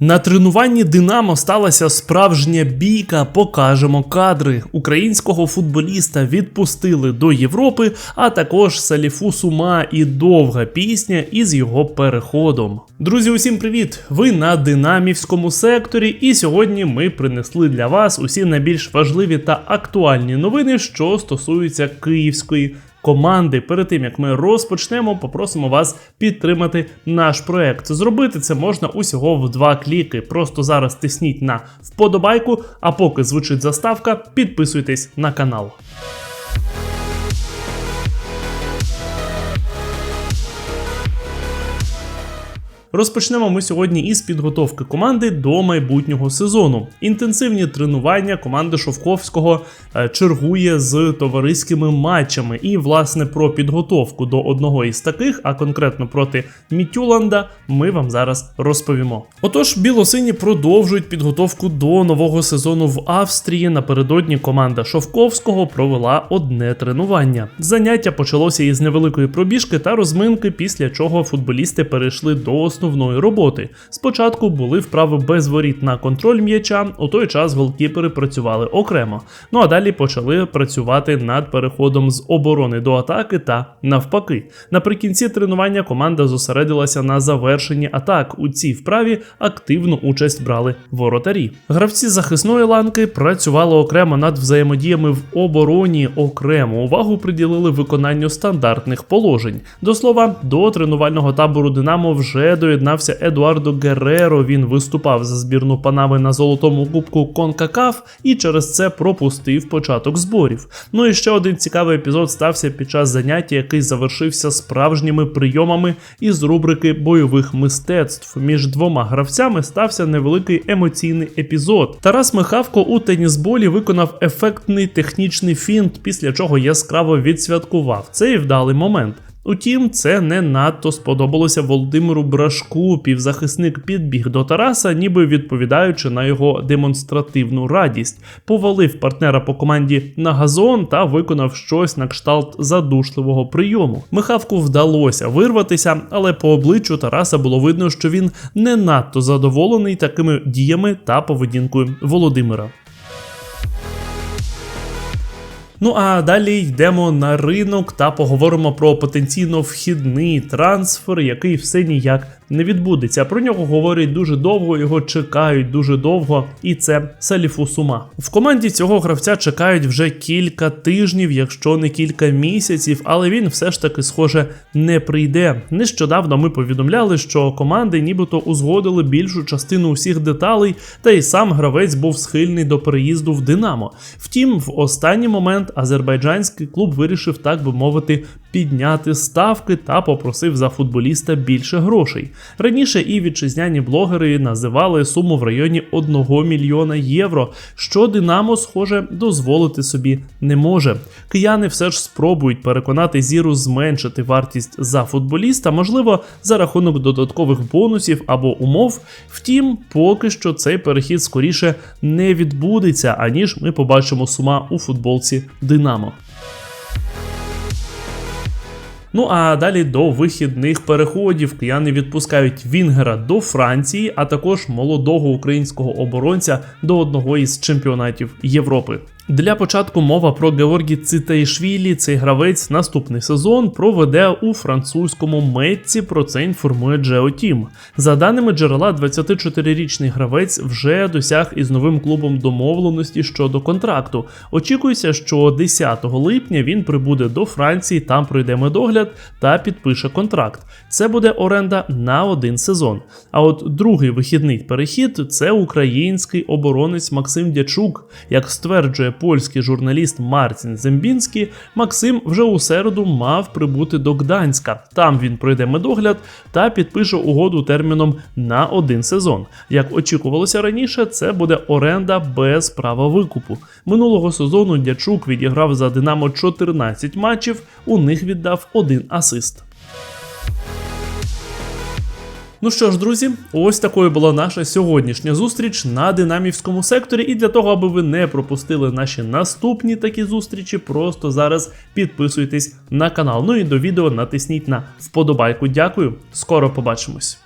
На тренуванні Динамо сталася справжня бійка. Покажемо кадри. Українського футболіста відпустили до Європи, а також Саліфу Сума і довга пісня із його переходом. Друзі, усім привіт! Ви на динамівському секторі, і сьогодні ми принесли для вас усі найбільш важливі та актуальні новини, що стосуються київської команди. Перед тим як ми розпочнемо, попросимо вас підтримати наш проект. Зробити це можна усього в два кліки. Просто зараз тисніть на вподобайку, а поки звучить заставка, підписуйтесь на канал. Розпочнемо ми сьогодні із підготовки команди до майбутнього сезону. Інтенсивні тренування команди Шовковського е, чергує з товариськими матчами. І, власне, про підготовку до одного із таких, а конкретно проти Мітюланда, ми вам зараз розповімо. Отож, білосині продовжують підготовку до нового сезону в Австрії. Напередодні команда Шовковського провела одне тренування. Заняття почалося із невеликої пробіжки та розминки, після чого футболісти перейшли до основної роботи. Спочатку були вправи без воріт на контроль м'яча, у той час голкіпери працювали окремо. Ну а далі почали працювати над переходом з оборони до атаки та навпаки. Наприкінці тренування команда зосередилася на завершенні атак. У цій вправі активну участь брали воротарі. Гравці захисної ланки працювали окремо над взаємодіями в обороні. Окремо увагу приділили виконанню стандартних положень. До слова, до тренувального табору Динамо вже доєднався Едуардо Герреро. Він виступав за збірну Панами на золотому кубку Конкакаф і через це пропустив початок зборів. Ну і ще один цікавий епізод стався під час заняття, який завершився справжніми прийомами із рубрики бойових мистецтв. Між двома гравцями стався невеликий емоційний епізод. Тарас Михавко у тенісболі виконав ефектний технічний фінт, після чого яскраво відсвяткував цей вдалий момент. Утім, це не надто сподобалося Володимиру Брашку. Півзахисник підбіг до Тараса, ніби відповідаючи на його демонстративну радість, повалив партнера по команді на газон та виконав щось на кшталт задушливого прийому. Михавку вдалося вирватися, але по обличчю Тараса було видно, що він не надто задоволений такими діями та поведінкою Володимира. Ну а далі йдемо на ринок та поговоримо про потенційно вхідний трансфер, який все ніяк не відбудеться. Про нього говорять дуже довго, його чекають дуже довго, і це Саліфу Сума. В команді цього гравця чекають вже кілька тижнів, якщо не кілька місяців, але він все ж таки, схоже, не прийде. Нещодавно ми повідомляли, що команди нібито узгодили більшу частину усіх деталей, та й сам гравець був схильний до переїзду в Динамо. Втім, в останній момент азербайджанський клуб вирішив, так би мовити, підняти ставки та попросив за футболіста більше грошей. Раніше і вітчизняні блогери називали суму в районі 1 мільйона євро, що Динамо, схоже, дозволити собі не може. Кияни все ж спробують переконати зіру зменшити вартість за футболіста, можливо, за рахунок додаткових бонусів або умов. Втім, поки що цей перехід скоріше не відбудеться, аніж ми побачимо сума у футболці Динамо. Ну а далі до вихідних переходів кияни відпускають Вінгера до Франції, а також молодого українського оборонця до одного із чемпіонатів Європи. Для початку мова про Георгі Цитаїшвілі. Цей гравець наступний сезон проведе у французькому Метці. Про це інформує Geoteam. За даними джерела, 24-річний гравець вже досяг із новим клубом домовленості щодо контракту. Очікується, що 10 липня він прибуде до Франції, там пройде медогляд та підпише контракт. Це буде оренда на один сезон. А от другий вихідний перехід це український оборонець Максим Дячук, як стверджує польський журналіст Мартін Зембінський, Максим вже у середу мав прибути до Гданська. Там він пройде медогляд та підпише угоду терміном на один сезон. Як очікувалося раніше, це буде оренда без права викупу. Минулого сезону Дячук відіграв за Динамо 14 матчів, у них віддав один асист. Ну що ж, друзі, ось такою була наша сьогоднішня зустріч на динамівському секторі. І для того, аби ви не пропустили наші наступні такі зустрічі, просто зараз підписуйтесь на канал. Ну і до відео натисніть на вподобайку. Дякую, скоро побачимось.